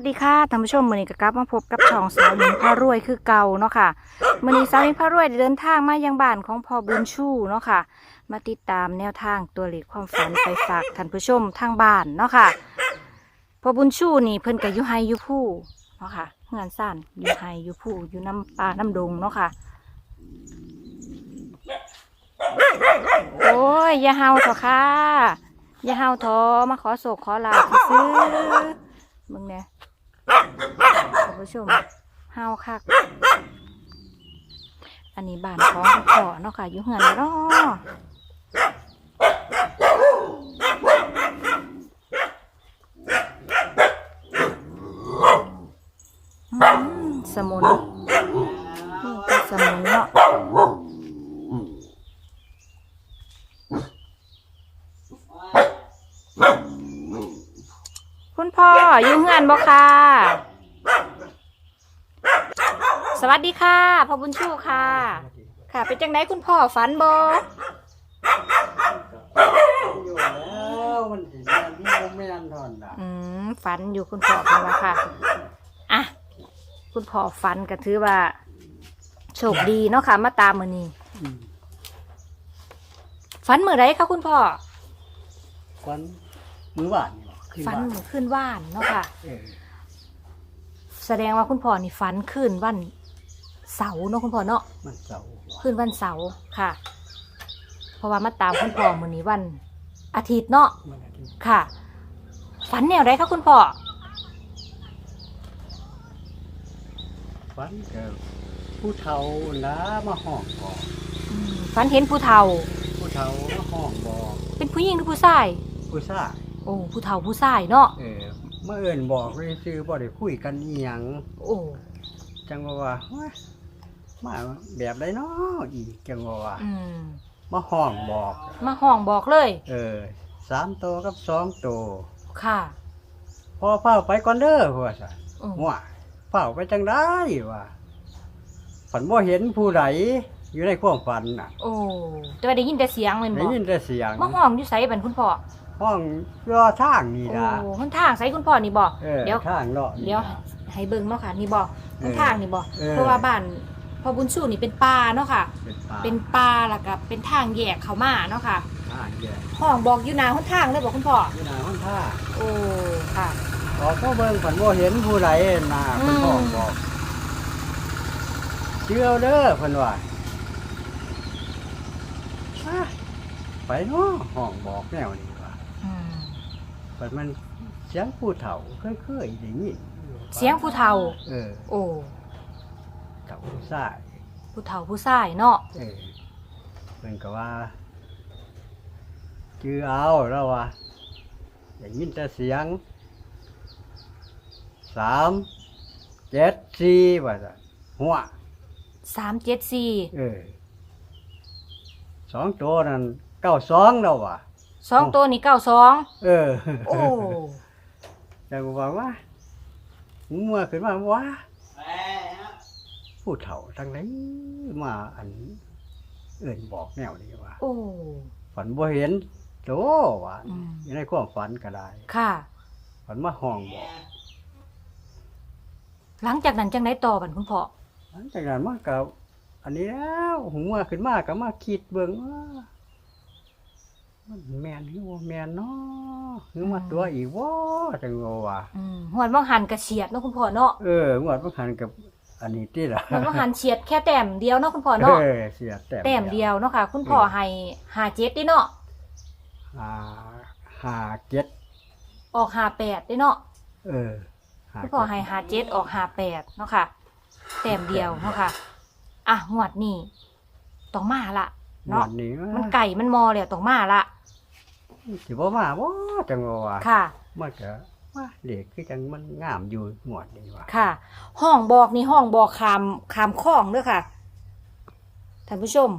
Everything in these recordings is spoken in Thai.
สวัสดีค่ะท่านผู้ชมมือนี้ก็กลับมาพบกับช่องสาวหญิงพารวยคือเก่าเนาะค่ะมือนี้สาวหญิงพารวยเดินทางมายังบ้านของพ่อบุญชูเนาะค่ะ มาติดตามแนวทางตัวเลขความฝันไปฝากท่านผู้ชมทางบ้านเนาะค่ะพ่อบุญชูนี่เพิ่นก็อยู่ไฮยู่ผู้เนาะค่ะเฮือนซ่านยู่ไฮยู่ผู้อยู่น้ำป่าน้ำดงเนาะค่ะ โอ้ยอย่าเฮาเถอะค่ะอย่าเฮาเถอะมาขอโศกขอลาซื้อมึงเนี่ย ท่านผู้ชมห้าวคัก อันนี้บ้านของพ่อเนาะค่ะอยู่เหือนเนาะอืมสมุนนี่ก็สมุนเนาะคุณพ่ออยู่เหือนบ่ค่ะ สวัสดีค่ะพ่อบุญชูค่ะ ค่ะ เป็นจังไดคุณพ่อฝันบ่อยู่แล้วมันสิแม่นที่บ่แม่นทอนน่ะอืมฝันอยู่คุณพ่อเป็นว่าค่ะอะคุณพ่อฝันก็ถือว่าโชคดีเนาะค่ะ มาตามมือนี้อืมฝันมือไรคะคุณพ่อควันมือหวานนี่บ่ขึ้นฝันบ้านมือขึ้นว่านเนาะค่ะ เออแสดงว่าคุณพ่อนี่ฝันขึ้นวัน เสาร์เนาะคุณพ่อเนาะมันเสาร์ขึ้นวันเสาร์ค่ะ เพราะว่ามาตามคุณพ่อมือนี้วันอาทิตย์เนาะมันอาทิตย์ค่ะ ฝันแนวไรคะคุณพ่อฝันเกิดผู้เฒ่านะมาห้องบอกอืมฝันเห็นผู้เฒ่า ผู้เฒ่ามาห้องบอกเป็นผู้หญิงหรือผู้ชาย ผู้ชายโอ้ผู้เฒ่าผู้ชายเนาะเออเมื่อเอิ้นบอกเลยซื้อบ่ได้คุยกันอีหยังโอ้จังว่าว่าเฮ้ย มาแบบไดเนาะอีกจังว่าว่าอืมมาห้องบอกมาห้องบอกเลย เออสามตัวกับสองตัวค่ะพอเฝ้าไปก่อนเด้อว่าซะอืมว่าเฝ้าไปจังได้ว่าฝันว่าเห็นผู้ใดอยู่ในความฝันน่ะโอ้แต่ว่าได้ยินแต่เสียงเลยได้บอกยินแต่เสียง มาห้องอยู่ไสบันคุณพ่อห้องรอทางนี่โอ้ล่ะมันทางไสคุณพ่อนี่บอกเออเดี๋ยว ทางเลาะนี่เดี๋ยวล่ะ ให้เบิ่งเนาะค่ะนี่บอกเออมันทางนี่บอกเออ เพราะว่าบ้าน พ่อบุญชูนี่เป็นป่าเนาะค่ะ เป็นป่าเป็นป่าแล้วก็เป็นทางแยกเข้ามาเนาะค่ะทางแยกห้องบอกอยู่หนาหนทางเลยบอกคุณพ่ออยู่หน้าห้องท่าโอ้ค่ะออกก็เบิ่งฝันว่าเห็นผู้ใดน่ะอืม เพิ่นห้องบอกเชื่อเด้อเพิ่นว่าอะไปเนาะห้องบอกแนวนี้ว่าอืมเปิดมันเสียงผู้เฒ่าเคยๆได้ยินเสียงผู้เฒ่า เออ โอ้ เฒ่าผู้ชายผู้เฒ่าผู้ชายเนาะเออเพิ่นก็ว่าจือเอาแล้วว่าได้ยินแต่เสียงสามเจ็ดสี่ว่าจะหัวสามเจ็ดสี่เออสองตัวนั้นเก้าสองแล้วว่ะสองตัวนี่เก้าสองเออโอ้แต่ก็บอกว่าหูเมื่อขึ้นมาว่า ผู้เฒ่าทางไหนมาอันเอื่นบอกแนวนี้ว่าโอ้ ฝันบ่เห็นโตว่าอืม อยู่ในความฝันก็ได้ค่ะ ฝันมาห้องบอกหลังจากนั้นจังได้ต่อบันคุณพ่อหลังจากนั้นมากับอันนี้แล้วหูเมื่อขึ้นมาก็มาคิดเบิ่งว่ามันแม่นหรือว่าแม่นเนาะหรือมาตัวอีกว่าจังว่า อืมหวดว่างหันกระเฉียดเนาะคุณพ่อเนาะเออหวดมันหันกับ อันนี้ติล่ะหวดว่างหันเฉียดแค่แต้มเดียวเนาะคุณพ่อเนาะเออเสียแต้มแต้มเดียวเนาะค่ะ คุณพ่อให้หาเจ็ดได้เนาะอ่าห้าเจ็ดออกหาแปดได้เนาะเออห้าคุณพ่อให้หาเจ็ดออกหาแปดเนาะค่ะ แต้มเดียวเนาะค่ะอะหวดนี่ต้องมาละหวเนาะดนี้มันไก่มันมอแล้วต้องมาละสิบ่มาบ่จังว่าค่ะมันก็ ว่าเด็กคือจังมันงามอยู่หมวดนี้ว่าค่ะ ห้องบอกนี่ห้องบอกคามคามคลองเด้อค่ะท่านผู้ชม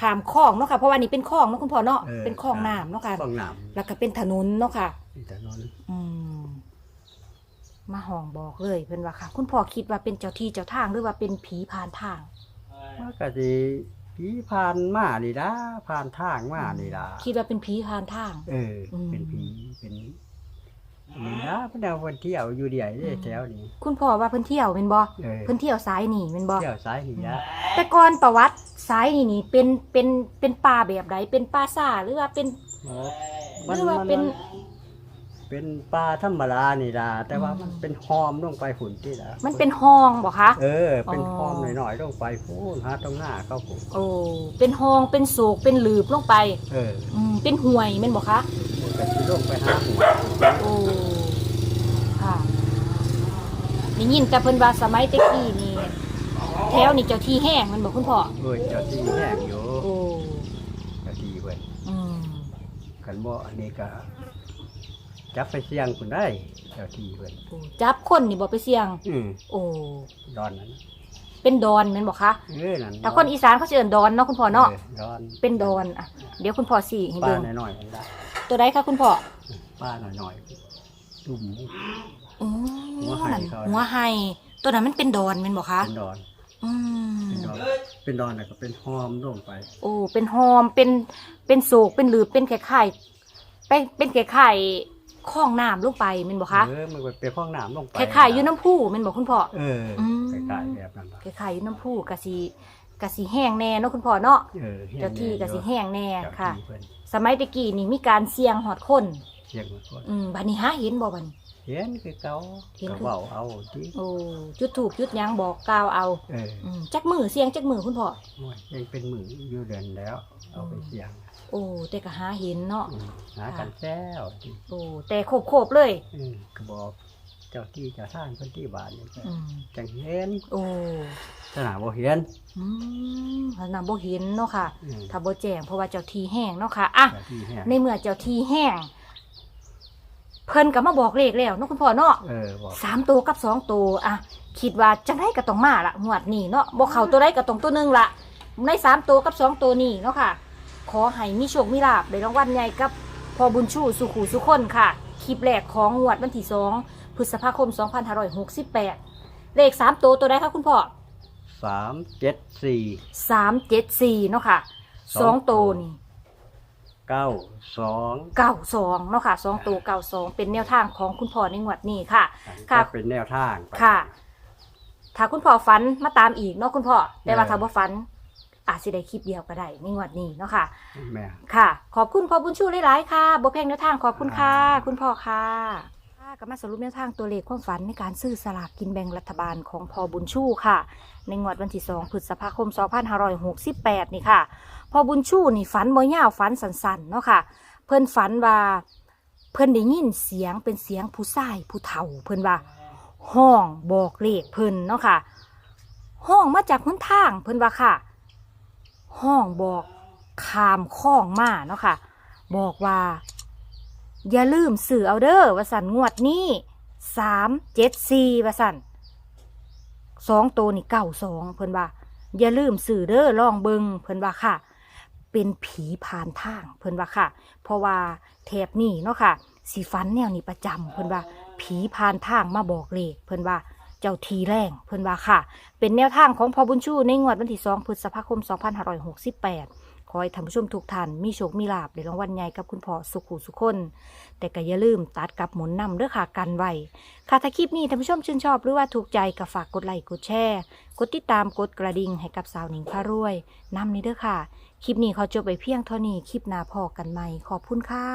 คามคลองเนาะค่ะเพราะว่านี่เป็นคลองเนาะคุณพ่อเนาะออเป็นคลองน้ำเนาะค่ะคลองน้แล้วก็เป็นถนนเนาะค่ะำนี่ถนนอืมมาห้องบอกเลยเพิ่นว่าค่ะ คุณพ่อคิดว่าเป็นเจ้าที่เจ้าทางหรือว่าเป็นผีผ่านทางมันก็สิผีผ่านมานี่ล่ะผ่านทางมานี่ล่ะคิดว่าเป็นผีผ่านทาง เอออมเป็นผีเป็น นี่นะเพิ่นเอาเพิ่นเที่ยวอยู่เดียวนี่แถวนี้คุณพ่อว่าเพิ่นเที่ยวเป็นบ่เออเพิ่นเที่ยวซ้ายนี่เป็นบ่เที่ยวสายหีอะแต่ก่อนประวัติซ้ายนี่นี่เป็นเป็นเป็นป่าแบบใดเป็นป่าซ่าหรือว่าเป็นมันหรือว่ามันเป็น เป็นปลาธรรมดานี่ล่ะแต่ว่าอืมมันเป็นหอมลงไปฝุ่นที่ละมันเป็นห้องบ่คะ เออ เป็นอ๋อหอมหน่อยๆลงไปพูนหาตรงหน้าเข้าผมโอ้เป็นห้องเป็นโศกเป็นหลืบลงไป เออ อืมเป็นห่วยแม่นบ่คะ ก็สิลงไปหาหัวโอ้ค่ะได้ยินแต่เพิ่นว่าสมัยตะกี้นี่แถวนี่เจ้าที่แห้งแมันบอกคุณพ่อเอ้ยเจ้าที่แห้งอยู่โอ้เจ้าที่เว้ยอืมกันบ่อันนี้ก็จับไปเสี่ยงคุณได้ เจ้าที่เว้ยโอ้จับคนนี่บ่ไปเสี่ยง อืมโอ้ดอนนั้นเป็นดอนแม่นบ่คะเออนั่นถ้าคนอีสานเขาสิเอิ้นดอนเนาะคุณพ่อเนาะออดอนเป็นดอนอะเดี๋ยวคุณพ่อสี่ให้ป้าเบิ่งหน่อยๆนั่นละ ตัวใดคะคุณพ่อป้าหน่อยๆตุ่ม อืมหัวไห่เขา หัวไห้ตัวนั้นมันเป็นดอนแม่นบ่คะเป็นดอน อืมเป็นดอนเป็นดอนแล้วก็เป็นหอมลงไป โอ้เป็นหอมเป็นเป็นโศกเป็นหลืบเป็นไข่ไข่เป็นเป็นไข่ไข่คล้องน้ำลงไปแมันบอกคะเออมันก็เป็นห้องน้ำลงไปไข่ไข่อยู่น้ำผู้แมันบอกคุณพ่อ เอออืมไข่ไข่แบบนั้นล่ะไข่ไข่อยู่น้ำผู้กะสีกะสีแห้งแน่เนาะคุณพ่อเนาะเออแห้งเจ้าที่กะสีแห้งแน่เจ้าค่ะ ที่เพิ่น สมัยตะกี้นี่มีการเสี่ยงหอดคนเชียงมาก่อนอืมบัดนี้หาเห็นบ่บัดนี้ เห็นคือเก่าเห็นก็คือเว้าเอาที่โอ้จุดถูกจุดหยังบอกกล่าวเอาเอออืมจักมือเสี่ยงจักมือคุณพ่อโอ้ยยังเป็นมืออยู่เดือนแล้ว เอาไปเสี่ยงโอ้แต่ก็หาเห็นเนาะ อืมหากันแซวที่โอ้แต่โคบโคบๆเลย เออก็บอก เจ้าที่เจ้าท่านคนที่บ้านนี่ก็อืมจังเห็นโอ้สนามบ่เห็นอืมขนาดบ่เห็นเนาะค่ะ อืมถ้าบ่แจ้งเพราะว่าเจ้าที่แห้งเนาะค่ะอะ เจ้าที่แห้งในเมื่อเจ้าที่แห้ง เพิ่นก็มาบอกเลขแล้วเนาะคุณพ่อเนาะเออบอกสามตัวกับสองตัวอะคิดว่าจังไดก็ต้องมาละงวดนี้เนาะบ่เข้าตัวใดก็ต้องตัวหนึงละในสามตัวกับสองตัวนี้เนาะค่ะ ขอให้มีโชคมีลาภได้รางวัลใหญ่กับพอบุญชูสุขูสุคนค่ะ คลิปแรกของงวดวันที่สอง พฤษภาคม 2568 เลขสามตัวตัวใดคะคุณพ่อ สามเจ็ดสี่สามเจ็ดสี่เนาะค่ะสสอองงตัตัววนี่ เก้าสองเก้าสองเนาะค่ะสองตัวเก้าสองเป็นแนวทางของคุณพ่อในงวดนี้ค่ะ ค่ะ ก็เป็นแนวทางไปค่ะ ถ้าคุณพ่อฝันมาตามอีกเนาะคุณพ่อ แต่ว่าเออถ้าบ่ฝัน อาจสิได้คลิปเดียวก็ได้ในงวดนี้เนาะค่ะ แม่ ค่ะ ขอบคุณพ่อบุญชูหลายๆค่ะบ่แพงแนวทางขอบคุณค่ะอ่าคุณพ่อค่ะ ค่ะก็มาสรุปแนวทางตัวเลขความฝันในการซื้อสลากกินแบ่งรัฐบาลของพอบุญชูค่ะ ในงวดวันที่2พฤษภาคม 2568 นี่ค่ะ พอบุญชูนี่ฝันบ่ยาวฝันสั้นๆเนาะค่ะ เพิ่นฝันว่าเพิ่นได้ยินเสียงเป็นเสียงผู้ชายผู้เฒ่า เพิ่นว่าห้องบอกเลขเพิ่นเนาะค่ะ ห้องมาจากหนทางเพิ่นว่าค่ะ ห้องบอกขามข้องมาเนาะค่ะ บอกว่า อย่าลืมสื่อเอาเด้อว่าสันงวดนี้สามเจ็ดสี่วสันสองตัวนี่เก้าสองเพิ่นว่า อย่าลืมสื่อเด้อลองเบิงเพิ่นว่าค่ะ เป็นผีผ่านทางเพิ่นว่าค่ะ เพราะว่าแถบนี้เนาะค่ะสีฟันแนวนี้ประจำเพิ่นว่า ผีผ่านทางมาบอกเลขเพิ่นว่าเจ้าทีแรงเพิ่นว่าค่ะ เป็นแนวทางของพอบุญชูในงวดวันที่2พฤษภาคม 2568 ขอให้ท่านผู้ชมทุกท่านมีโชคมีลาบในรางวัลใหญ่กับคุณพ่อสุขุสุขคน แต่ก็อย่าลืมตัดกับหมุนนำเด้อค่ะกันไว้ค่ะถ้าคลิปนี้ท่านผู้ชมชื่นชอบหรือว่าถูกใจก็ฝากกดไลค์กดแชร์กดติดตามกดกระดิ่งให้กับสาวหนิงพารวยนำนี้เด้อค่ะ คลิปนี้เขาจบไปเพียงเท่านี้คลิปหน้าพอกันใหม่ขอบคุณค่ะ